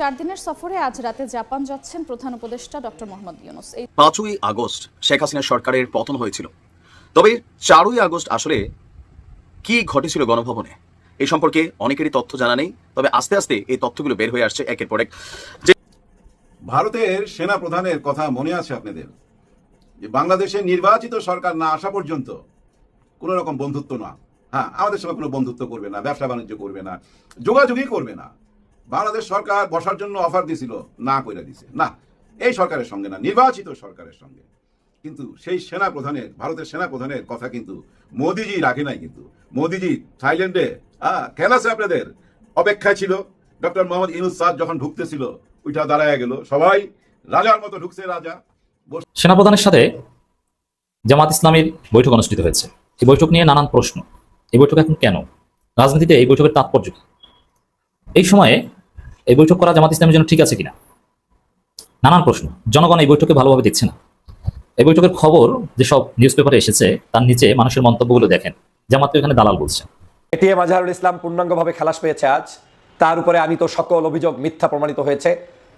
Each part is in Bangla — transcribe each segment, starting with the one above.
চার দিনের সফরে আজ রাতে জাপান যাচ্ছেন প্রধান উপদেষ্টা ডক্টর মোহাম্মদ ইউনুস। এই পাঁচই আগস্ট শেখ হাসিনা সরকারের পতন হয়েছিল। তবে চারই আগস্ট আসলে কি ঘটেছিল গণভবনে এই সম্পর্কে অনেকেরই তথ্য জানা নেই তবে আস্তে আস্তে এই তথ্যগুলো বের হয়ে আসছে একের পর এক। যে ভারতের সেনা প্রধানের কথা মনে আছে আপনাদের? যে বাংলাদেশে নির্বাচিত সরকার না আসা পর্যন্ত কোনো রকম বন্ধুত্ব না। হ্যাঁ আমাদের সঙ্গে কোনো বন্ধুত্ব করবে না ব্যবসা বাণিজ্য করবে না যোগাযোগই করবে না। বাংলাদেশ সরকার বসার জন্য অফার দিছিল, না কইরা দিছে। না, এই সরকারের সঙ্গে না, নির্বাচিত সরকারের সঙ্গে। কিন্তু সেই সেনা প্রধানের ভারতের সেনা প্রধানের কথা কিন্তু মোদিজি রাখে নাই কিন্তু। মোদিজি থাইল্যান্ডে হ্যাঁ আছে আপনাদের? অপেক্ষায় ছিল। ডক্টর মোহাম্মদ ইউনুস স্যার যখন ঢুকতেছিল, ওইটা দাঁড়ায় গেল। সবাই রাজার মতো ঢুকছে রাজা। সেনাপ্রধানের সাথে জামাত ইসলামের বৈঠক অনুষ্ঠিত হয়েছে। এই বৈঠক নিয়ে নানান প্রশ্ন। এই বৈঠক এখন কেন? রাজনীতিতে এই বৈঠকের তাৎপর্য এই সময়ে এই বৈঠক করা জামাত ইসলামের জন্য ঠিক আছে কিনা? নানান প্রশ্ন। জনগণ এই বৈঠকে ভালোভাবে দেখছে না। এই বৈঠকের খবর যেসব নিউজ পেপারে এসেছে তার নিচে মানুষের মন্তব্যগুলো দেখেন। জামাতকে এখানে দালাল বলছে এটিএম আজহারুল ইসলাম পূর্ণাঙ্গভাবে খালাস পেয়েছে আজ। তার উপরে আনিত সকল অভিযোগ মিথ্যা প্রমাণিত হয়েছে।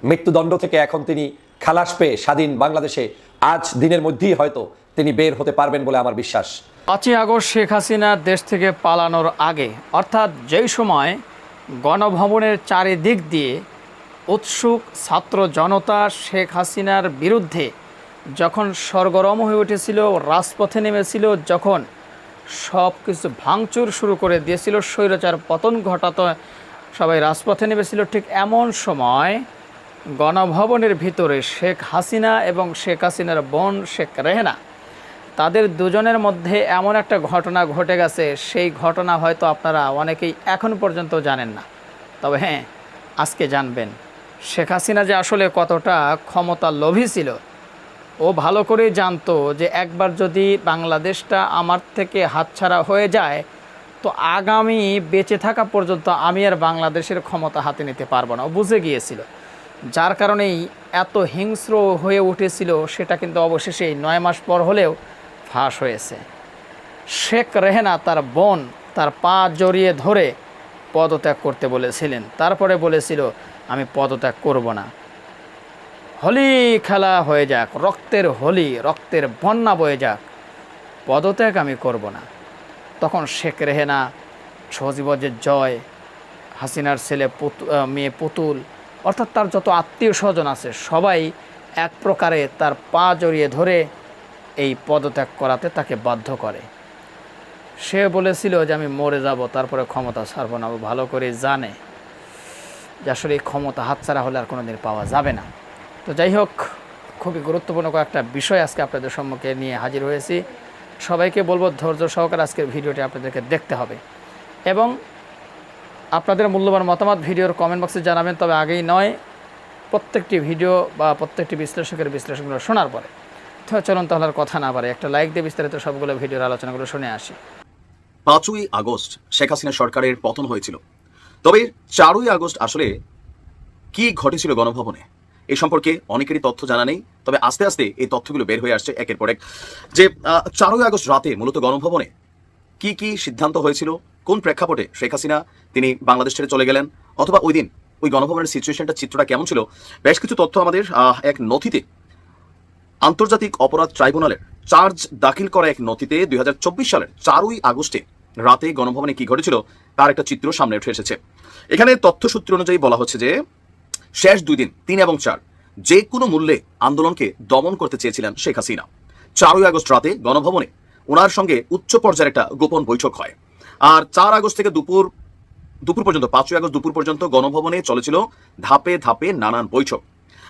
মৃত্যুদণ্ড থেকে এখন তিনি খালাস পেয়ে স্বাধীন বাংলাদেশে আজ দিনের মধ্যেই হয়তো তিনি বের হতে পারবেন বলে আমার বিশ্বাস। পাঁচই আগস্ট শেখ হাসিনা দেশ থেকে পালানোর আগে অর্থাৎ যেই সময় গণভবনের চারিদিক দিয়ে উৎসুক ছাত্র জনতা শেখ হাসিনার বিরুদ্ধে যখন সরগরম হয়ে উঠেছিল, রাজপথে নেমেছিল, যখন সব কিছু ভাঙচুর শুরু করে দিয়েছিল, স্বৈরাচার পতন ঘটাতে, সবাই রাজপথে নেমেছিল, ঠিক এমন সময় গণভবনের ভিতরে শেখ হাসিনা এবং শেখ হাসিনার বোন শেখ রেহেনা তাদের দুজনের মধ্যে এমন একটা ঘটনা ঘটে গেছে, সেই ঘটনা হয়তো আপনারা অনেকেই এখন পর্যন্ত জানেন না। তবে হ্যাঁ আজকে জানবেন, শেখ হাসিনা যে আসলে কতটা ক্ষমতা লোভী ছিল, ও ভালো করেই জানতো যে একবার যদি বাংলাদেশটা আমার থেকে হাতছাড়া হয়ে যায়, তো আগামী বেঁচে থাকা পর্যন্ত আমি আর বাংলাদেশের ক্ষমতা হাতে নিতে পারব না। বুঝে গিয়েছিল, যার কারণেই এত হিংস্র হয়ে উঠেছিল, সেটা কিন্তু অবশেষে নয় মাস পর হলেও ফাঁস হয়েছে। শেখ রেহেনা তার বোন তার পা জড়িয়ে ধরে পদত্যাগ করতে বলেছিলেন। তারপরে বলেছিল, আমি পদত্যাগ করব না। হোলি খেলা হয়ে যাক, রক্তের হোলি, রক্তের বন্যা বয়ে যাক। পদত্যাগ আমি করব না। তখন শেখ রেহেনা, সজিবজের জয়, হাসিনার ছেলে পুতু মেয়ে পুতুল, অর্থাৎ তার যত আত্মীয় স্বজন আছে, সবাই এক প্রকারে তার পা জড়িয়ে ধরে এই পদত্যাগ করাতে তাকে বাধ্য করে। সে বলেছিল যে আমি মরে যাব, তারপরে ক্ষমতা ছাড়বো না ভালো করে জানে যে আসলে এই ক্ষমতা হাতছাড়া হলে আর কোনোদিন পাওয়া যাবে না। তো যাই হোক, খুবই গুরুত্বপূর্ণ কয়েকটা বিষয় আজকে আপনাদের সম্মুখে নিয়ে হাজির হয়েছি। সবাইকে বলব, ধৈর্য সহকারে আজকের ভিডিওটি আপনাদেরকে দেখতে হবে। এবং আপনাদের মূল্যবান মতামত ভিডিওর কমেন্ট বক্সে জানাবেন, তবে আগেই নয়, প্রত্যেকটি ভিডিও বা প্রত্যেকটি বিশ্লেষকের বিশ্লেষণগুলো শোনার পরে। তো চলুন তাহলে আর কথা না পারে। একটা লাইক দিয়ে বিস্তারিত সবগুলো ভিডিওর আলোচনাগুলো শুনে আসি। পাঁচই আগস্ট শেখ হাসিনা সরকারের পতন হয়েছিল। তবে চারই আগস্ট আসলে কি ঘটেছিল গণভবনে এই সম্পর্কে অনেকেরই তথ্য জানা নেই, তবে আস্তে আস্তে এই তথ্যগুলো বের হয়ে আসছে একের পর এক। যে চারই আগস্ট রাতে মূলত গণভবনে কি কি সিদ্ধান্ত হয়েছিল, কোন প্রেক্ষাপটে শেখ হাসিনা তিনি বাংলাদেশ ছেড়ে চলে গেলেন, অথবা ওই দিন ওই গণভবনের সিচুয়েশনটা চিত্রটা কেমন ছিল, বেশ কিছু তথ্য আমাদের এক নথিতে আন্তর্জাতিক অপরাধ ট্রাইব্যুনালের চার্জ দাখিল করা এক নথিতে দুই হাজার চব্বিশ সালের চারই আগস্টে রাতে গণভবনে কি ঘটেছিল তার একটা চিত্র সামনে উঠে এসেছে। এখানে তথ্যসূত্র অনুযায়ী বলা হচ্ছে যে, শেষ দুই দিন, তিন এবং চার, যে কোনো মূল্যে আন্দোলনকে দমন করতে চেয়েছিলেন শেখ হাসিনা। চারই আগস্ট রাতে গণভবনে ওনার সঙ্গে উচ্চ পর্যায়ের একটা গোপন বৈঠক হয়। আর চার আগস্ট থেকে দুপুর দুপুর পর্যন্ত, পাঁচই আগস্ট দুপুর পর্যন্ত গণভবনে চলেছিল ধাপে ধাপে নানান বৈঠক।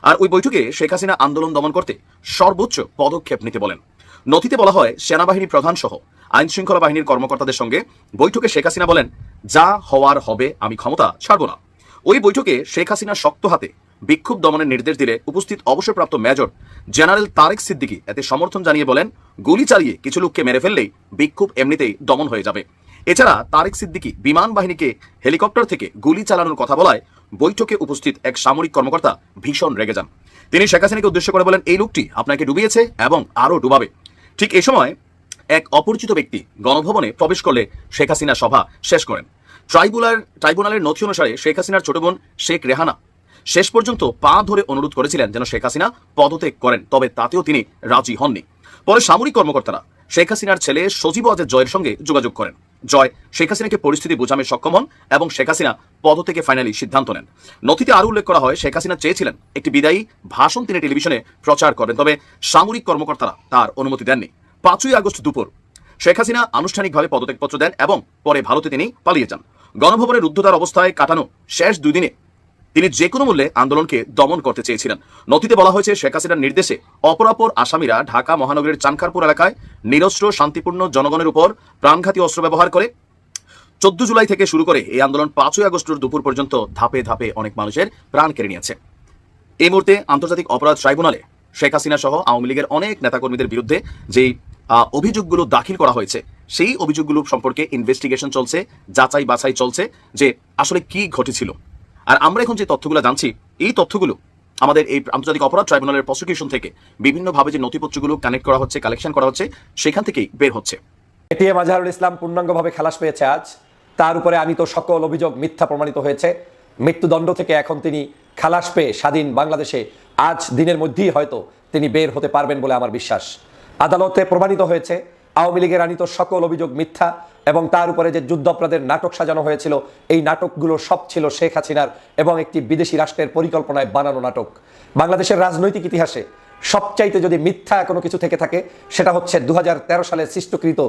আর ওই বৈঠকে শেখ হাসিনা আন্দোলন দমন করতে সর্বোচ্চ পদক্ষেপ নিতে বলেন। নথিতে বলা হয় সেনাবাহিনী প্রধান সহ আইন শৃঙ্খলা বাহিনীর কর্মকর্তাদের সঙ্গে বৈঠকে শেখ হাসিনা বলেন, যা হওয়ার হবে, আমি ক্ষমতা ছাড়ব না। ওই বৈঠকে শেখ হাসিনা শক্ত হাতে বিক্ষোভ দমনের নির্দেশ দিলে উপস্থিত অবসরপ্রাপ্ত মেজর জেনারেল তারেক সিদ্দিকী এতে সমর্থন জানিয়ে বলেন, গুলি চালিয়ে কিছু লোককে মেরে ফেললেই বিক্ষোভ এমনিতেই দমন হয়ে যাবে। এছাড়া তারেক সিদ্দিকী বিমান বাহিনীকে হেলিকপ্টার থেকে গুলি চালানোর কথা বলায় বৈঠকে উপস্থিত এক সামরিক কর্মকর্তা ভীষণ রেগে যান। তিনি শেখ হাসিনাকে উদ্দেশ্য করে বলেন, এই লোকটি আপনাকে ডুবিয়েছে এবং আরও ডুবাবে। ঠিক এ সময় এক অপরিচিত ব্যক্তি গণভবনে প্রবেশ করলে শেখ হাসিনা সভা শেষ করেন। ট্রাইব্যুনাল ট্রাইব্যুনালের নথি অনুসারে শেখ হাসিনার ছোট বোন শেখ রেহানা শেষ পর্যন্ত পা ধরে অনুরোধ করেছিলেন যেন শেখ হাসিনা পদত্যাগ করেন, তবে তাতেও তিনি রাজি হননি। পরে সামরিক কর্মকর্তারা শেখ হাসিনার ছেলে সজীব ওয়াজেদ জয়ের সঙ্গে যোগাযোগ করেন। জয়। শেখ হাসিনাকে পরিস্থিতি বোঝামে সক্ষম হন এবং শেখ হাসিনা পদ থেকে ফাইনালি সিদ্ধান্ত নেন। নথিতে আরও উল্লেখ করা হয়, শেখ হাসিনা চেয়েছিলেন একটি বিদায়ী ভাষণ তিনি টেলিভিশনে প্রচার করেন, তবে সামরিক কর্মকর্তারা তার অনুমতি দেননি। পাঁচই আগস্ট দুপুর, শেখ হাসিনা আনুষ্ঠানিকভাবে পদত্যাগপত্র দেন এবং পরে ভারতে তিনি পালিয়ে যান। গণভবনের রুদ্ধতার অবস্থায় কাটানো শেষ দুই দিনে তিনি যে কোনো মূল্যে আন্দোলনকে দমন করতে চেয়েছিলেন। নথিতে বলা হয়েছে, শেখ হাসিনার নির্দেশে অপরাপর আসামিরা ঢাকা মহানগরীর চানখারপুর এলাকায় নিরস্ত্র, শান্তিপূর্ণ জনগণের উপর প্রাণঘাতী অস্ত্র ব্যবহার করে। চোদ্দ জুলাই থেকে শুরু করে এই আন্দোলন পাঁচই আগস্টের দুপুর পর্যন্ত ধাপে ধাপে অনেক মানুষের প্রাণ কেড়ে নিয়েছে। এই মুহূর্তে আন্তর্জাতিক অপরাধ ট্রাইব্যুনালে শেখ হাসিনা সহ আওয়ামী লীগের অনেক নেতাকর্মীদের বিরুদ্ধে যেই অভিযোগগুলো দাখিল করা হয়েছে, সেই অভিযোগগুলো সম্পর্কে ইনভেস্টিগেশন চলছে যাচাই বাছাই চলছে যে আসলে কি ঘটেছিল। আর আমরা এখন যে তথ্যগুলো জানছি, এই তথ্যগুলো আমাদের এই আন্তর্জাতিক অপরাধ ট্রাইব্যুনালের প্রসিকিউশন থেকে বিভিন্নভাবে যে নথিপত্রগুলো কানেক্ট করা হচ্ছে কালেকশন করা হচ্ছে, সেখান থেকেই বের হচ্ছে। এটিএম আজহারুল ইসলাম পূর্ণাঙ্গভাবে খালাস পেয়েছে আজ। তার উপরে আনিত সকল অভিযোগ মিথ্যা প্রমাণিত হয়েছে। মৃত্যুদণ্ড থেকে এখন তিনি খালাস পেয়ে স্বাধীন বাংলাদেশে আজ দিনের মধ্যেই হয়তো তিনি বের হতে পারবেন বলে আমার বিশ্বাস। আদালতে প্রমাণিত হয়েছে আওয়ামী লীগের আনিত সকল অভিযোগ মিথ্যা এবং তার উপরে যে যুদ্ধাপরাধের নাটক সাজানো হয়েছিল, এই নাটকগুলো সব ছিল শেখ হাসিনার এবং একটি বিদেশি রাষ্ট্রের পরিকল্পনায় বানানো নাটক। বাংলাদেশের রাজনৈতিক ইতিহাসে সবচাইতে যদি মিথ্যা কোনো কিছু থেকে থাকে, সেটা হচ্ছে দু হাজার তেরো সালে সৃষ্টকৃত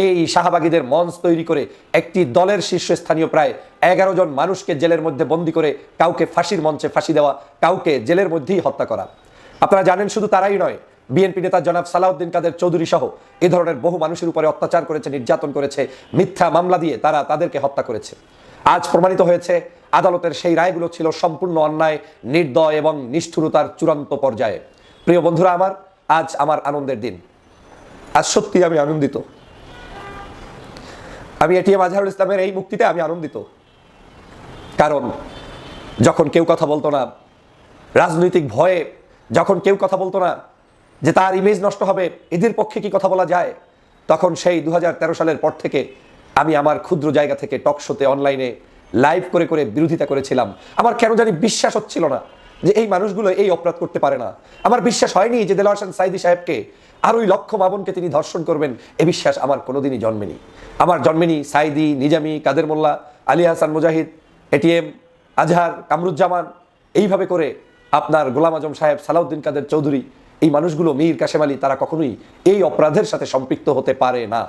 এই শাহবাগীদের মঞ্চ তৈরি করে একটি দলের শীর্ষস্থানীয় প্রায় এগারো জন মানুষকে জেলের মধ্যে বন্দি করে কাউকে ফাঁসির মঞ্চে ফাঁসি দেওয়া, কাউকে জেলের মধ্যেই হত্যা করা। আপনারা জানেন শুধু তারাই নয় বিএনপি নেতা জনাব সালাউদ্দিন কাদের চৌধুরী সহ এ ধরনের বহু মানুষের উপরে অত্যাচার করেছে, নির্যাতন করেছে, মিথ্যা মামলা দিয়ে তারা তাদেরকে হত্যা করেছে। আজ প্রমাণিত হয়েছে, আদালতের সেই রায়গুলো ছিল সম্পূর্ণ অন্যায়, নির্দয় এবং নিষ্ঠুরতার চূড়ান্ত পর্যায়ে। প্রিয় বন্ধুরা আমার, আজ আমার আনন্দের দিন। আজ সত্যি আমি আনন্দিত। আমি এটিএম আজহারুল ইসলামের এই মুক্তিতে আমি আনন্দিত। কারণ যখন কেউ কথা বলতো না, রাজনৈতিক ভয়ে যখন কেউ কথা বলতো না যে তার ইমেজ নষ্ট হবে, এদের পক্ষে কি কথা বলা যায়? তখন সেই দু হাজার তেরো সালের পর থেকে আমি আমার ক্ষুদ্র জায়গা থেকে টক শোতে অনলাইনে লাইভ করে করে বিরোধিতা করেছিলাম। আমার কেন জানি বিশ্বাস হচ্ছিল না যে এই মানুষগুলো এই অপরাধ করতে পারে না। আমার বিশ্বাস হয়নি যে দেলোয়ার হোসেন সাইদি সাহেবকে আর ওই লক্ষ্য মামুনকে তিনি ধর্ষণ করবেন। এ বিশ্বাস আমার কোনোদিনই জন্মেনি। আমার জন্মেনি সাইদি, নিজামি, কাদের মোল্লা, আলী হাসান মুজাহিদ এটিএম আজহার, কামরুজ্জামান। এইভাবে করে আপনার গোলাম আজম সাহেব সালাউদ্দিন কাদের চৌধুরী এই মানুষগুলো মীর, কাশেম আলী, তারা কখনোই এই অপরাধের সাথে সম্পৃক্ত হতে পারে না।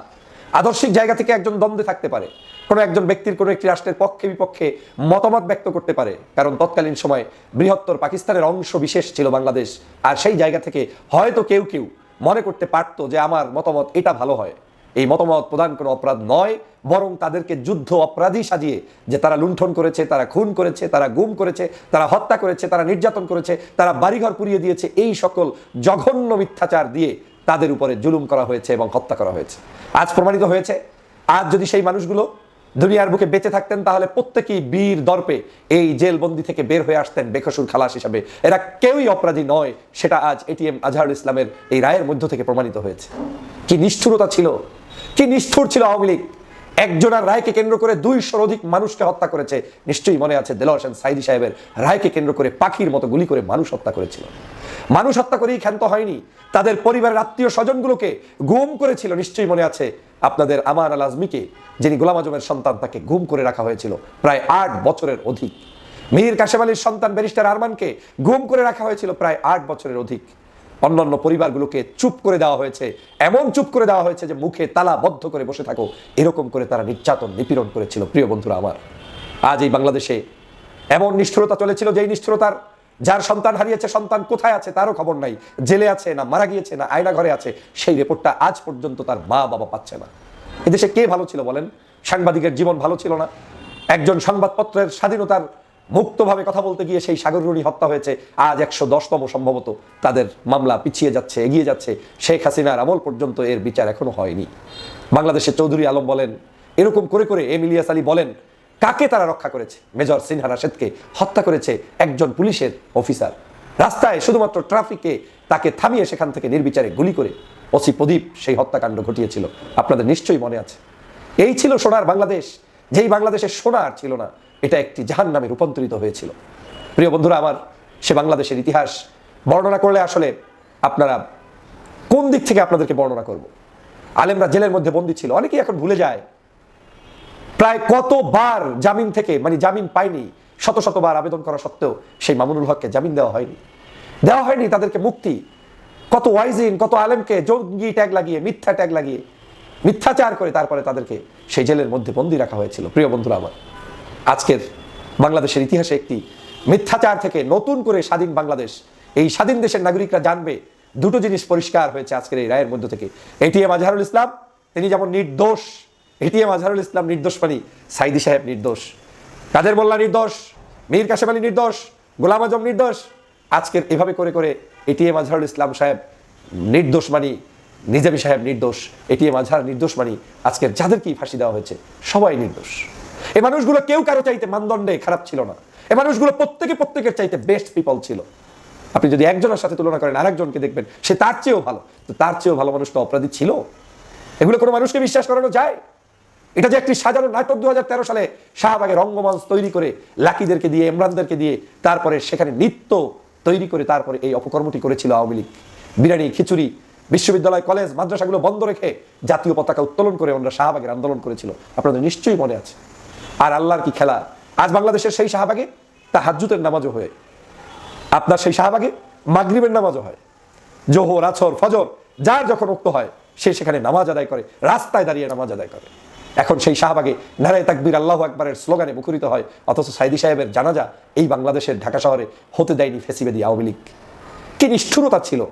আদর্শিক জায়গা থেকে একজন দ্বন্দ্বে থাকতে পারে। কোনো একজন ব্যক্তির কোনো একটি রাষ্ট্রের পক্ষে বিপক্ষে মতামত ব্যক্ত করতে পারে। কারণ তৎকালীন সময় বৃহত্তর পাকিস্তানের অংশ বিশেষ ছিল বাংলাদেশ। আর সেই জায়গা থেকে হয়তো কেউ কেউ মনে করতে পারতো যে আমার মতামত এটা ভালো হয়। এই মতামত প্রদান কোনো অপরাধ নয়। বরং তাদেরকে যুদ্ধ অপরাধী সাজিয়ে যে তারা লুণ্ঠন করেছে, তারা খুন করেছে, তারা গুম করেছে, তারা হত্যা করেছে, তারা নির্যাতন করেছে, তারা বাড়িঘর পুড়িয়ে দিয়েছে, এই সকল জঘন্য মিথ্যাচার দিয়ে তাদের উপরে জুলুম করা হয়েছে এবং হত্যা করা হয়েছে। আজ প্রমাণিত হয়েছে, আজ যদি সেই মানুষগুলো দুনিয়ার বুকে বেঁচে থাকতেন, তাহলে প্রত্যেকেই বীর দর্পে এই জেলবন্দি থেকে বের হয়ে আসতেন বেকসুর খালাস হিসাবে। এরা কেউই অপরাধী নয়, সেটা আজ এটিএম আজহারুল ইসলামের এই রায়ের মধ্য থেকে প্রমাণিত হয়েছে। কি নিষ্ঠুরতা ছিল, কি নিষ্ঠুর ছিল আওয়ামী লীগ একজনের রায়কে কেন্দ্র করে দুইশোর অধিক মানুষকে হত্যা করেছে। নিশ্চয়ই মনে আছে দেলোয়ার হোসেন সাইদি সাহেবের রায়কে কেন্দ্র করে পাখির মতো গুলি করে মানুষ হত্যা করেছিল। মানুষ হত্যা করেই ক্ষান্ত হয়নি। তাদের পরিবারের আত্মীয় স্বজনগুলোকে গুম করেছিল। নিশ্চয়ই মনে আছে আপনাদের আমার আল আজমিকে, যিনি গোলাম আজমের সন্তান, তাকে গুম করে রাখা হয়েছিল প্রায় আট বছরের অধিক। মীর কাশেম আলীর সন্তান ব্যারিস্টার আরমানকে গুম করে রাখা হয়েছিল প্রায় আট বছরের অধিক। অন্যান্য পরিবারগুলোকে চুপ করে দেওয়া হয়েছে, এমন চুপ করে দেওয়া হয়েছে যে মুখে তালা বদ্ধ করে বসে থাকো। এরকম করে তারা নির্যাতন, নিপীড়ন করেছিল, প্রিয় বন্ধুরা আমার। আজ এই বাংলাদেশে এমন নিষ্ঠুরতা চলেছিল যেই নিষ্ঠুরতার, যার সন্তান হারিয়েছে, সন্তান কোথায় আছে তারও খবর নাই। জেলে আছে না, মারা গিয়েছে না, আয়না ঘরে আছে, সেই রিপোর্টটা আজ পর্যন্ত তার মা বাবা পাচ্ছে না। এদেশে কে ভালো ছিল বলেন? সাংবাদিকের জীবন ভালো ছিল না। একজন সংবাদপত্রের স্বাধীনতার মুক্তভাবে কথা বলতে গিয়ে সেই সাগররুণী হত্যা হয়েছে, আজ একশো দশতম সম্ভবত তাদের মামলা পিছিয়ে যাচ্ছে, এগিয়ে যাচ্ছে। শেখ হাসিনার আমল পর্যন্ত এর বিচার এখনও হয়নি। বাংলাদেশের চৌধুরী আলম বলেন, এরকম করে করে এম ইলিয়াস আলী বলেন, কাকে তারা রক্ষা করেছে? মেজর সিনহা রাশেদকে হত্যা করেছে একজন পুলিশের অফিসার। রাস্তায় শুধুমাত্র ট্রাফিকে তাকে থামিয়ে সেখান থেকে নির্বিচারে গুলি করে ওসি প্রদীপ সেই হত্যাকাণ্ড ঘটিয়েছিল। আপনাদের নিশ্চয়ই মনে আছে। এই ছিল সোনার বাংলাদেশ, যেই বাংলাদেশের সোনার ছিল না। এটা একটি জাহান নামে রূপান্তরিত হয়েছিল। প্রিয় বন্ধুরা, আমার সে বাংলাদেশের ইতিহাস বর্ণনা করলে আসলে আপনারা কোন দিক থেকে আপনাদেরকে বর্ণনা করব? আলেমরা জেলের মধ্যে বন্দী ছিল। অনেকেই এখন ভুলে যায়। প্রায় কতবার জামিন থেকে মানে জামিন পায়নি, শত শতবার আবেদন করা সত্ত্বেও সেই মামুনুল হককে জামিন দেওয়া হয়নি। দেওয়া হয়নি তাদেরকে মুক্তি। কত ওয়াইজিন কত আলেমকে জঙ্গি ট্যাগ লাগিয়ে, মিথ্যা ট্যাগ লাগিয়ে, মিথ্যাচার করে তারপরে তাদেরকে সেই জেলের মধ্যে বন্দী রাখা হয়েছিল। প্রিয় বন্ধুরা আমার আজকের বাংলাদেশের ইতিহাসে একটি মিথ্যাচার থেকে নতুন করে স্বাধীন বাংলাদেশ, এই স্বাধীন দেশের নাগরিকরা জানবে, দুটো জিনিস পরিষ্কার হয়েছে আজকের এই রায়ের মধ্য থেকে। এটিএম আজহারুল ইসলাম, তিনি যেমন নির্দোষ, এটিএম আজহারুল ইসলাম নির্দোষ মানি, সাইদি সাহেব নির্দোষ। কাদের মোল্লা নির্দোষ, মীর কাশেম আলী নির্দোষ, গোলাম আজম নির্দোষ। আজকের এভাবে করে করে এটিএম আজহারুল ইসলাম সাহেব নির্দোষ মানি, নিজামী সাহেব নির্দোষ, এটিএম আজহার নির্দোষ মানি, আজকের যাদেরকেই ফাঁসি দেওয়া হয়েছে, সবাই নির্দোষ। এই মানুষগুলো কেউ কারও চাইতে মানদণ্ডে খারাপ ছিল না। এই মানুষগুলো প্রত্যেকে প্রত্যেকের চাইতে বেস্ট পিপল ছিল। আপনি যদি একজনের সাথে তুলনা করেন, আরেকজনকে দেখবেন, সে তার চেয়েও ভালো। তো তার চেয়েও ভালো মানুষ তো অপরাধী ছিল। এগুলো কোনো মানুষকে বিশ্বাস করানো যায়? এটা যে একটি সাজানো নাটক দু সালে শাহবাগে রঙ্গমঞ্চ তৈরি করে লাকিদেরকে দিয়ে, ইমরানদেরকে দিয়ে, তারপরে সেখানে নৃত্য তৈরি করে তারপরে এই অপকর্মটি করেছিল আওয়ামী লীগ। বিরিয়ানি, খিচুড়ি, বিশ্ববিদ্যালয়, কলেজ, মাদ্রাসাগুলো বন্ধ রেখে জাতীয় পতাকা উত্তোলন করে ওনারা শাহবাগের আন্দোলন করেছিল। আপনাদের নিশ্চয়ই মনে আছে। আর আল্লাহর কি খেলা? আজ বাংলাদেশের সেই শাহবাগে তা হাজুতের নামাজও হয়ে। আপনার সেই শাহবাগে মাগরিবের নামাজও হয়। জোহর আছর ফজর, যার যখন উক্ত হয়, সে সেখানে নামাজ আদায় করে, রাস্তায় দাঁড়িয়ে নামাজ আদায় করে। এখন সেই শাহবাগে নারায় তাকবির আল্লাহ আকবরের স্লোগানে মুখরিত হয়, অথচ সাইদি সাহেবের জানাজা এই বাংলাদেশের ঢাকা শহরে হতে দেয়নি ফেসিবেদি আওয়ামী লীগ। কি নিষ্ঠুরতা ছিল।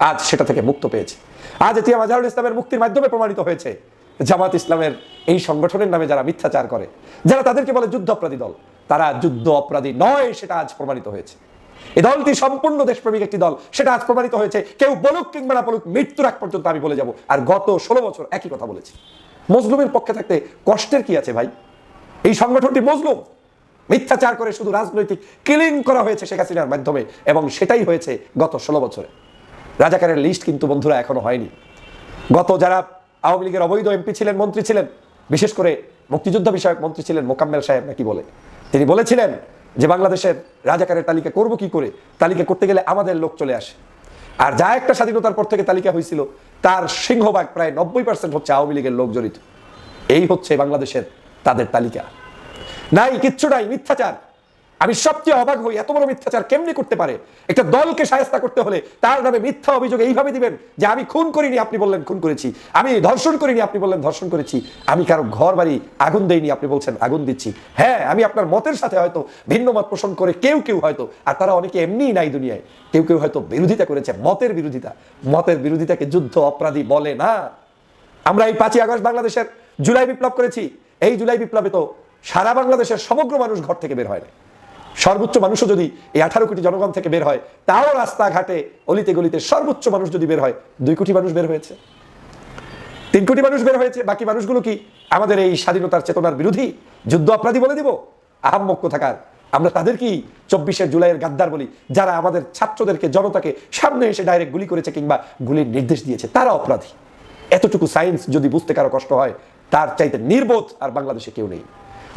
আজ সেটা থেকে মুক্ত পেয়েছে। আজ এতিয়াম আজহারুল ইসলামের মুক্তির মাধ্যমে প্রমাণিত হয়েছে জামাত ইসলামের এই সংগঠনের নামে যারা মিথ্যাচার করে, যারা তাদেরকে বলে যুদ্ধ অপরাধী দল, তারা যুদ্ধ অপরাধী নয়, সেটা আজ প্রমাণিত হয়েছে। এই দলটি সম্পূর্ণ দেশপ্রেমিক একটি দল, সেটা আজ প্রমাণিত হয়েছে। কেউ বলুক কিংবা না বলুক, মৃত্যুর আগ পর্যন্ত আমি বলে যাব। আর গত ষোলো বছর একই কথা বলেছি। মজলুমের পক্ষে থাকতে কষ্টের কি আছে ভাই? এই সংগঠনটি মজলুম। মিথ্যাচার করে শুধু রাজনৈতিক কিলিং করা হয়েছে শেখ হাসিনার মাধ্যমে, এবং সেটাই হয়েছে গত ষোলো বছরে। রাজাকারের লিস্ট কিন্তু বন্ধুরা এখনও হয়নি। গত যারা আওয়ামী লীগের অবৈধ এমপি ছিলেন, মন্ত্রী ছিলেন। বিশেষ করে মুক্তিযুদ্ধ বিষয়ক মন্ত্রী ছিলেন মোকাম্মেল সাহেব, নাকি বলে। তিনি বলেছিলেন যে, বাংলাদেশের রাজাকারের তালিকা করব কি করে? তালিকা করতে গেলে আমাদের লোক চলে আসে। আর যা একটা স্বাধীনতার পর থেকে তালিকা হয়েছিল তার সিংহভাগ প্রায় নব্বই পার্সেন্ট হচ্ছে আওয়ামী লীগের লোক জড়িত। এই হচ্ছে বাংলাদেশের তাদের তালিকা। নাই, কিচ্ছু নাই, মিথ্যাচার। আমি সবচেয়ে অবাক হই, এত বড় মিথ্যাচার কেমনি করতে পারে? একটা দলকে সায়স্তা করতে হলে তার নামে মিথ্যা অভিযোগ এইভাবে দিবেন যে আমি খুন করিনি, আপনি বললেন খুন করেছি। আমি ধর্ষণ করিনি, আপনি বললেন ধর্ষণ করেছি। আমি কারও ঘর বাড়ি আগুন দেইনি, আপনি বলছেন আগুন দিচ্ছি। হ্যাঁ আমি আপনার মতের সাথে হয়তো ভিন্ন মত পোষণ করে কেউ কেউ হয়তো, আর তারা অনেকে এমনিই নাই দুনিয়ায়, কেউ কেউ হয়তো বিরোধিতা করেছে, মতের বিরোধিতা। মতের বিরোধিতাকে যুদ্ধ অপরাধী বলে না। আমরা এই পাঁচই আগস্ট বাংলাদেশের জুলাই বিপ্লব করেছি। এই জুলাই বিপ্লবে তো সারা বাংলাদেশের সমগ্র মানুষ ঘর থেকে বের হয় না সর্বোচ্চ মানুষও যদি এই আঠারো কোটি জনগণ থেকে বের হয়, তাও রাস্তাঘাটে অলিতে গলিতে সর্বোচ্চ মানুষ যদি বের হয়, দুই কোটি মানুষ বের হয়েছে। তিন কোটি মানুষ বের হয়েছে, বাকি মানুষগুলো কি আমাদের এই স্বাধীনতার চেতনার বিরোধী? যুদ্ধ অপরাধী বলে দিব? আহাম্মক থাকার আমরা তাদেরকেই চব্বিশে জুলাইয়ের গাদ্দার বলি? যারা আমাদের ছাত্রদেরকে, জনতাকে সামনে এসে ডাইরেক্ট গুলি করেছে কিংবা গুলির নির্দেশ দিয়েছে, তারা অপরাধী। এতটুকু সায়েন্স যদি বুঝতে কারও কষ্ট হয়, তার চাইতে নির্বোধ আর বাংলাদেশে কেউ নেই।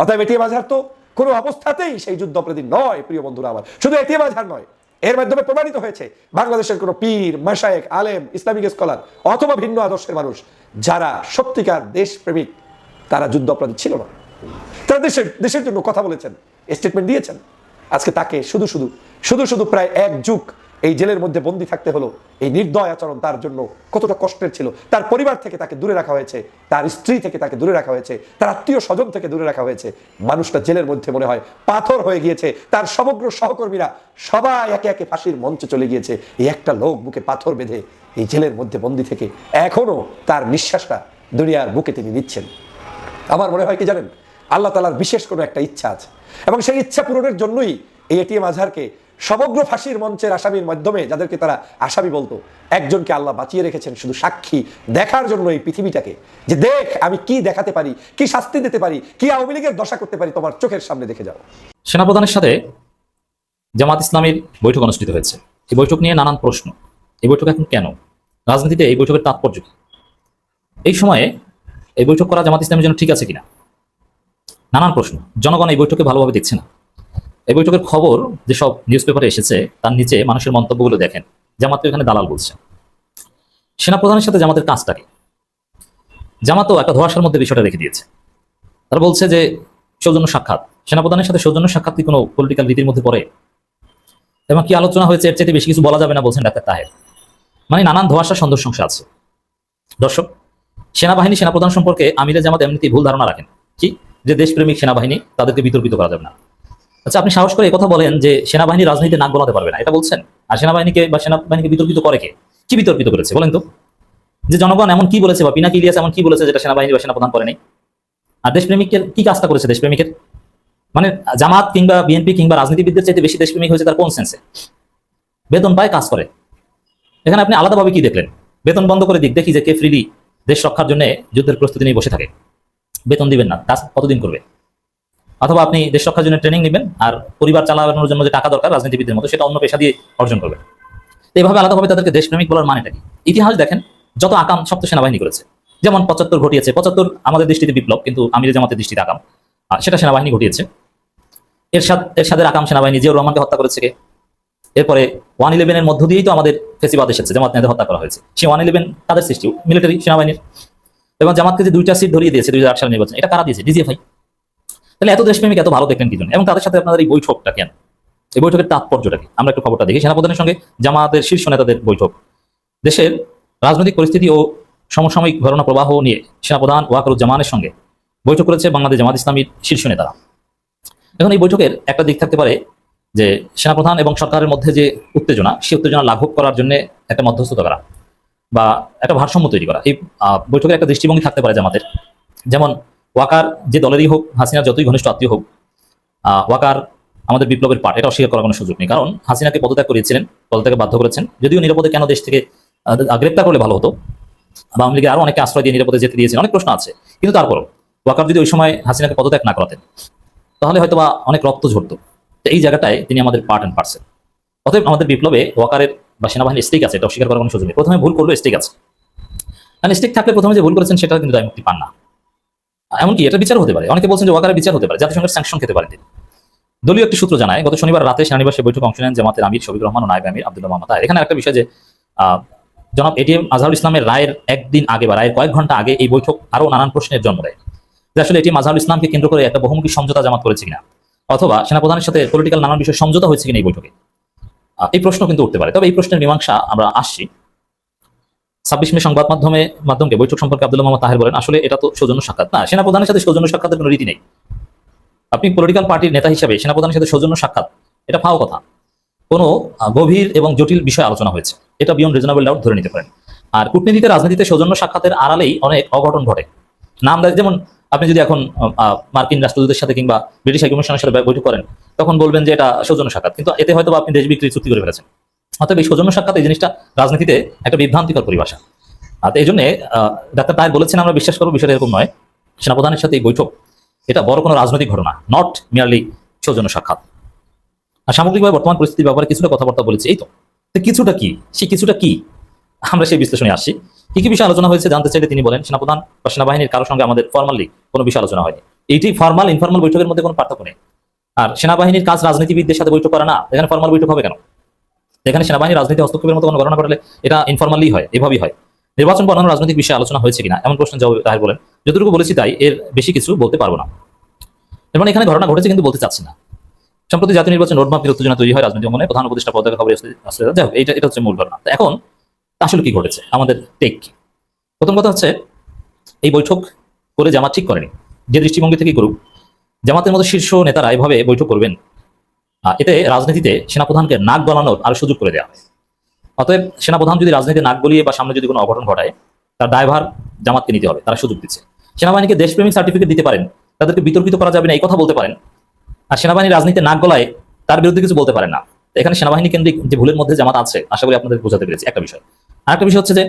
অতএব এটিএম আজহার তো কোনো অবস্থাতেই সেই যুদ্ধ অপরাধী নয়, প্রিয় বন্ধুরা আমার। শুধু এটিএম আজহার নয়, এর মাধ্যমে প্রমাণিত হয়েছে বাংলাদেশের কোনো পীর মাসায়েক আলেম, ইসলামিক স্কলার অথবা ভিন্ন আদর্শের মানুষ যারা সত্যিকার দেশপ্রেমিক, তারা যুদ্ধ অপরাধী ছিল না। তারা দেশের দেশের জন্য কথা বলেছেন স্টেটমেন্ট দিয়েছেন। আজকে তাকে শুধু শুধু শুধু শুধু প্রায় এক যুগ এই জেলের মধ্যে বন্দি থাকতে হলো। এই নির্দয় আচরণ তার জন্য কতটা কষ্টের ছিল। তার পরিবার থেকে তাকে দূরে রাখা হয়েছে। তার স্ত্রী থেকে তাকে দূরে রাখা হয়েছে। তার আত্মীয় স্বজন থেকে দূরে রাখা হয়েছে। মানুষটা জেলের মধ্যে মনে হয় পাথর হয়ে গিয়েছে। তার সমগ্র সহকর্মীরা সবাই একে একে ফাঁসির মঞ্চে চলে গিয়েছে। এই একটা লোক বুকে পাথর বেঁধে এই জেলের মধ্যে বন্দি থেকে এখনও তার নিঃশ্বাসটা দুনিয়ার বুকে তিনি নিচ্ছেন। আমার মনে হয় কি জানেন? আল্লাহ তালার বিশেষ কোনো একটা ইচ্ছা আছে। এবং সেই ইচ্ছা পূরণের জন্যই এই এটিএম আজহারকে সমগ্র ফাঁসির মঞ্চের আসামির মাধ্যমে যাদেরকে তারা আসামি বলতো, একজনকে আল্লাহ বাঁচিয়ে রেখেছেন শুধু সাক্ষী দেখার জন্য এই পৃথিবীটাকে। যে দেখ, আমি কি দেখাতে পারি, কি শাস্তি দিতে পারি, কি আওয়ামী লীগের দশা করতে পারি, তোমার চোখের সামনে দেখে যাও। সেনাপ্রধানের সাথে জামাত ইসলামের বৈঠক অনুষ্ঠিত হয়েছে। এই বৈঠক নিয়ে নানান প্রশ্ন। এই বৈঠক এখন কেন? রাজনীতিতে এই বৈঠকের তাৎপর্য? এই সময়ে এই বৈঠক করা জামাত ইসলামের জন্য ঠিক আছে কিনা? নানান প্রশ্ন। জনগণ এই বৈঠকে ভালোভাবে দেখছে না। এই বৈঠকের খবর যেসব নিউজ পেপারে এসেছে, তার নিচে মানুষের মন্তব্যগুলো দেখেন জামাত এখানে দালাল বলছে। সেনাপ্রধানের সাথে জামাতের কাজটা কি? জামাতও একটা ধোয়াশার মধ্যে বিষয়টা রেখে দিয়েছে। তারা বলছে যে, সৌজন্য সাক্ষাৎ। সেনাপ্রধানের সাথে সৌজন্য সাক্ষাৎ কি কোনো পলিটিক্যাল রীতির মধ্যে পড়ে? এবং কি আলোচনা হয়েছে? এর চাইতে বেশি কিছু বলা যাবে না, বলছেন ডাক্তার তাহের। মানে নানান ধোয়াশা সন্দেহ সংশয় আছে। দর্শক, সেনাবাহিনী সেনাপ্রধান সম্পর্কে আমিরে জামাত এমনিতেই ভুল ধারণা রাখেন। কি? যে দেশপ্রেমিক সেনাবাহিনী তাদেরকে বিতর্কিত করা যাবে না। আচ্ছা আপনি সাহস করে কথা বলেন যে সেনাবাহিনী রাজনীতিতে নাক গলাতে পারবে না, এটা বলছেন। আর সেনাবাহিনীকে বা সেনাবাহিনীকে বিতর্কিত করে কে? কি বিতর্কিত করেছে, বলেন তো? যে জনগণ এমন কি বলেছে বা পিনাকি ইলিয়াস এমন কি বলেছে যেটা সেনাবাহিনী বা সেনাপ্রধান করেনি আর দেশপ্রেমিকের কি কাজটা করেছে দেশপ্রেমিকের? মানে জামাত কিংবা বিএনপি কিংবা রাজনীতিবিদদের চাইতে বেশি দেশপ্রেমিক হয়েছে তার কোন সেন্সে বেতন পায় কাজ করে। এখানে আপনি আলাদাভাবে কি দেখলেন? বেতন বন্ধ করে দিক, দেখি যে কে ফ্রিলি দেশ রক্ষার জন্য যুদ্ধের প্রস্তুতি নিয়ে বসে থাকে। বেতন দিবেন না, কাজ কতদিন করবে? অথবা আপনি দেশ রক্ষার জন্য ট্রেনিং নেবেন আর পরিবার চালানোর জন্য যে টাকা দরকার রাজনীতিবিদদের মতো, সেটা অন্য পেশা দিয়ে অর্জন করবেন। এইভাবে আলাদাভাবে তাদেরকে দেশপ্রেমিক বলার মানেটা কি? ইতিহাস দেখেন, যত আকাম সব তো সেনাবাহিনী করেছে। যেমন পঁচাত্তর ঘটিয়েছে, পঁচাত্তর আমাদের দৃষ্টিতে বিপ্লব, কিন্তু আমির জামাতের দৃষ্টিতে আকাম। সেটা সেনাবাহিনী ঘটিয়েছে। এরশাদ, এরশাদের আকাম সেনাবাহিনী জিয়াউর রহমানকে হত্যা করেছে কে? এরপরে ওয়ান ইলেভেনের মধ্য দিয়েই তো আমাদের ফেসিবাদ এসেছে, জামাত নেতাদের হত্যা করা হয়েছে। সেই ওয়ান ইলেভেন তাদের সৃষ্টি, মিলিটারি সেনাবাহিনীর। এবং জামাতকে যে দুইটা সিট ধরিয়ে দিয়েছে দুই হাজার সালের নির্বাচন, এটা কারা দিয়েছে? ডিজিএফআই। তাহলে এত দেশপ্রেমিক এত ভালো দেখলেন কি জন্য এবং তাদের সাথে আপনাদের এই বৈঠকটা কেন? এই বৈঠকের তাৎপর্যটা কি? আমরা একটু খবরটা দেখি। সেনাপ্রধানের সঙ্গে জামাতের শীর্ষ নেতাদের বৈঠক। দেশের রাজনৈতিক পরিস্থিতি ও সমসাময়িক ঘটনা প্রবাহ নিয়ে সেনাপ্রধান ওয়াকরুজ্জামানের সঙ্গে বৈঠক করেছে বাংলাদেশ জামাত ইসলামীর শীর্ষ নেতারা। এখন এই বৈঠকের একটা দিক থাকতে পারে যে সেনাপ্রধান এবং সরকারের মধ্যে যে উত্তেজনা, সেই উত্তেজনা লাঘব করার জন্য একটা মধ্যস্থতা করা বা একটা ভারসাম্য তৈরি করা। এই বৈঠকের একটা দৃষ্টিভঙ্গি থাকতে পারে জামাতের। যেমন ওয়াকার যে দলেরই হোক, হাসিনার যতই ঘনিষ্ঠ আত্মীয় হোক ওয়াকার আমাদের বিপ্লবের পাঠ এটা অস্বীকার করার কোনো সুযোগ নেই। কারণ হাসিনাকে পদত্যাগ করিয়েছিলেন পদত্যাগে বাধ্য করেছেন। যদিও নিরাপদে কেন দেশ থেকে গ্রেপ্তার করলে ভালো হতো? আওয়ামী লীগের আরও অনেকে আশ্রয় দিয়ে নিরাপদে যেতে দিয়েছেন, অনেক প্রশ্ন আছে। কিন্তু তারপরও, ওয়াকার যদি ওই সময় হাসিনাকে পদত্যাগ না করাতেন, তাহলে হয়তো বা অনেক রক্ত ঝরতো। তো এই জায়গাটায় তিনি আমাদের পার্ট অ্যান্ড পার্সেন অতএব আমাদের বিপ্লবে ওয়াকারের বা সেনাবাহিনীর স্টেক আছে এটা অস্বীকার করার কোনো সুযোগ নেই। প্রথমে ভুল করল স্টেক আছে। কারণ স্টেক থাকলে প্রথমে যে ভুল করেছেন, সেটা কিন্তু দায় মুক্তি পান না। এমনকি এটা বিচার হতে পারে। অনেকে বলছেন যে ওয়াকারের বিচার হতে পারে, জাতিসংঘের স্যাংশন খেতে পারেন তিনি। দলীয় একটি সূত্র জানায়, গত শনিবার রাতে সেনানিবাসে বৈঠকে অংশ নেন জামাতের আমির শফিক রহমান ও নায়েব আমির আব্দুল্লাহ মোহাম্মদ এখানে একটা বিষয় যে জনাব এটিএম আজহারুল ইসলামের রায়ের একদিন আগে বা রায়ের কয়েক ঘণ্টা আগে এই বৈঠক আরও নানান প্রশ্নের জন্ম দেয়। যে আসলে এটিএম আজহারুল ইসলামকে কেন্দ্র করে একটা বহুমুখী সমঝোতা জামাত করেছে কিনা, অথবা সেনাপ্রধানের সাথে পলিটিক্যাল নানান বিষয়ে সমঝোতা হয়েছে কিনা এই বৈঠকে। এই প্রশ্ন কিন্তু উঠতে পারে। তবে এই প্রশ্নের মীমাংসা আমরা আসছি। ছাব্বিশ মে সংবাদ মাধ্যমে, মাধ্যমকে, বৈঠক সম্পর্কে আব্দুল্লাহ মোহাম্মদ তাহের বলেন, আসলে এটা তো সৌজন্য সাক্ষাৎ। না, সেনাপ্রধানের সাথে সৌজন্য সাক্ষাতের কোনো রীতি নেই। আপনি পলিটিক্যাল পার্টির নেতা হিসেবে সেনাপ্রধানের সাথে সৌজন্য সাক্ষাৎ, এটা ফাও কথা। কোনো গভীর এবং জটিল বিষয় আলোচনা হয়েছে। এটা বিয়ন্ড রিজনেবল ডাউট ধরে নিতে পারেন। আর কূটনীতিতে, রাজনীতিতে সৌজন্য সাক্ষাতের আড়ালেই অনেক অঘটন ঘটে। নাম যেমন আপনি যদি এখন মার্কিন রাষ্ট্রদূতের সাথে কিংবা ব্রিটিশ হাইকমিশনের সাথে বৈঠক করেন, তখন বলবেন যে এটা সৌজন্য সাক্ষাৎ। কিন্তু এতে হয়তো আপনি দেশ বিক্রির চুক্তি করে ফেলেছেন। অতএব এই সৌজন্য সাক্ষাৎ এই জিনিসটা রাজনীতিতে একটা বিভ্রান্তিকর পরিভাষা। আর এই জন্য ডাক্তার তাই বলেছেন, আমরা বিশ্বাস করব, বিষয়টা এরকম নয়। সেনাপ্রধানের সাথে এই বৈঠক, এটা বড় কোনো রাজনৈতিক ঘটনা নট মিয়ারলি সৌজন্য সাক্ষাৎ। আর সামগ্রিকভাবে বর্তমান পরিস্থিতির ব্যাপারে কিছুটা কথাবার্তা বলেছি, এই তো। তো কিছুটা কি? সে কিছুটা কি? আমরা সেই বিশ্লেষণে আসছি কি কি বিষয় আলোচনা হয়েছে জানতে চাইলে তিনি বলেন, সেনাপ্রধান বা সেনাবাহিনীর কারোর সঙ্গে আমাদের ফর্মালি কোনো বিষয় আলোচনা হয়নি। এইটি ফর্মাল ইনফর্মাল বৈঠকের মধ্যে কোনো পার্থক্য নেই। আর সেনাবাহিনীর কাজ রাজনীতিবিদদের সাথে বৈঠক করে না, এখানে ফর্মাল বৈঠক হবে কেন? এখানে সেনাবাহিনী রাজনীতি হস্তক্ষেপের মতো কোনো গণনা করলে এটা ইনফর্মালি হয় এভাবেই হয়। নির্বাচন বা অন্যান্য রাজনৈতিক বিষয়ে আলোচনা হয়েছে কিনা এমন প্রশ্ন জবাবে তাহের বলেন যতটুকু বলেছি তাই এর বেশি কিছু বলতে পারব না। এর মানে এখানে ঘটনা ঘটেছে কিন্তু বলতে চাচ্ছি না। সম্প্রতি জাতীয় নির্বাচন রোডমাপ নিয়ে উত্তেজনা তৈরি হয় রাজনৈতিক অঙ্গনে প্রধান উপদেষ্টা পদত্যাগের খবর আসলে যাই হোক, এইটা এটা হচ্ছে মূল ঘটনা। এখন আসলে কি ঘটেছে? আমাদের টেক কি? প্রথম কথা হচ্ছে এই বৈঠক করে জামাত ঠিক করেনি। যে দৃষ্টিভঙ্গি থেকেই করুক জামাতের মতো শীর্ষ নেতারা এভাবে বৈঠক করবেন এতে রাজনীতিতে সেনাপ্রধানকে নাক গলানোর আরও সুযোগ করে দেওয়া হয়। অতএব সেনাপ্রধান যদি রাজনীতি নাক গলিয়ে বা সামনে যদি কোনো অঘটন ঘটায়, তার দায়ভার জামাতকে নিতে হবে, তারা সুযোগ দিচ্ছে। সেনাবাহিনীকে দেশপ্রেমিক সার্টিফিকেট দিতে পারেন, তাদেরকে বিতর্কিত করা যাবে না, এই কথা বলতে পারেন। আর সেনাবাহিনী রাজনীতি নাক গলায়, তার বিরুদ্ধে কিছু বলতে পারেন না। এখানে সেনাবাহিনী কেন্দ্রিক যে ভুলের মধ্যে জামাত আছে, আশা করি আপনাদের বোঝাতে পেরেছি। একটা বিষয়। আরেকটা বিষয় হচ্ছে যে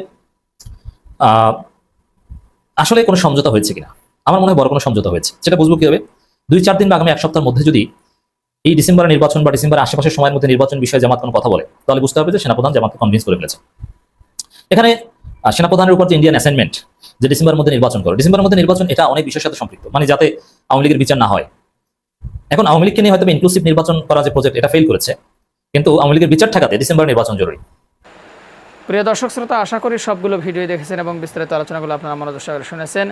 আসলে কোনো সমঝোতা হয়েছে কিনা? আমার মনে হয় বড় কোনো সমঝোতা হয়েছে। সেটা বুঝব কি হবে দুই চার দিন বা আগামী এক সপ্তাহের মধ্যে যদি এই ডিসেম্বরের নির্বাচন বা ডিসেম্বরের আশেপাশের সময়ের মধ্যে নির্বাচন বিষয়ে জামাত কোনো কথা বলে। তাহলে বুঝতে হবে যে সেনাপ্রধান জামাতকে কনভিন্স করে ফেলেছে। এখানে সেনাপ্রধানের উপর যে ইন্ডিয়ান অ্যাসাইনমেন্ট যে ডিসেম্বরের মধ্যে নির্বাচন করো, ডিসেম্বরের মধ্যে নির্বাচন এটা অনেক বিষয়ের সাথে সম্পৃক্ত। মানে যাতে আওয়ামী লীগের বিচার না হয়। এখন আওয়ামী লীগকে নিয়ে হয়তো ইনক্লুসিভ নির্বাচন করা যে প্রজেক্ট এটা ফেল করেছে, কিন্তু আওয়ামী লীগের বিচার ঠেকাতে ডিসেম্বর নির্বাচন জরুরি। প্রিয় দর্শক, শ্রোতা, আশা করি সবগুলো ভিডিও দেখেছেন এবং বিস্তারিত আলোচনাগুলো আপনারা সহকারে শুনেছেন।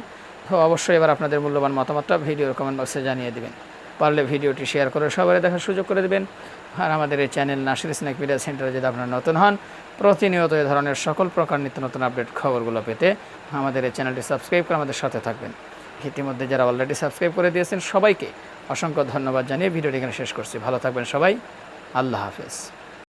তো অবশ্যই এবার আপনাদের মূল্যবান মতামতটা ভিডিওর কমেন্ট বক্সে জানিয়ে দিবেন। পারলে ভিডিওটি শেয়ার করে সবাই দেখার সুযোগ করে দেবেন। আর আমাদের এই চ্যানেল নাসির স্ন্যাক মিডিয়া সেন্টারে যদি আপনারা নতুন হন, প্রতিনিয়ত এ ধরনের সকল প্রকার নিত্য নতুন আপডেট খবরগুলো পেতে আমাদের এই চ্যানেলটি সাবস্ক্রাইব করে আমাদের সাথে থাকবেন। ইতিমধ্যে যারা অলরেডি সাবস্ক্রাইব করে দিয়েছেন সবাইকে অসংখ্য ধন্যবাদ জানিয়ে ভিডিওটি এখানে শেষ করছি। ভালো থাকবেন সবাই। আল্লাহ হাফেজ।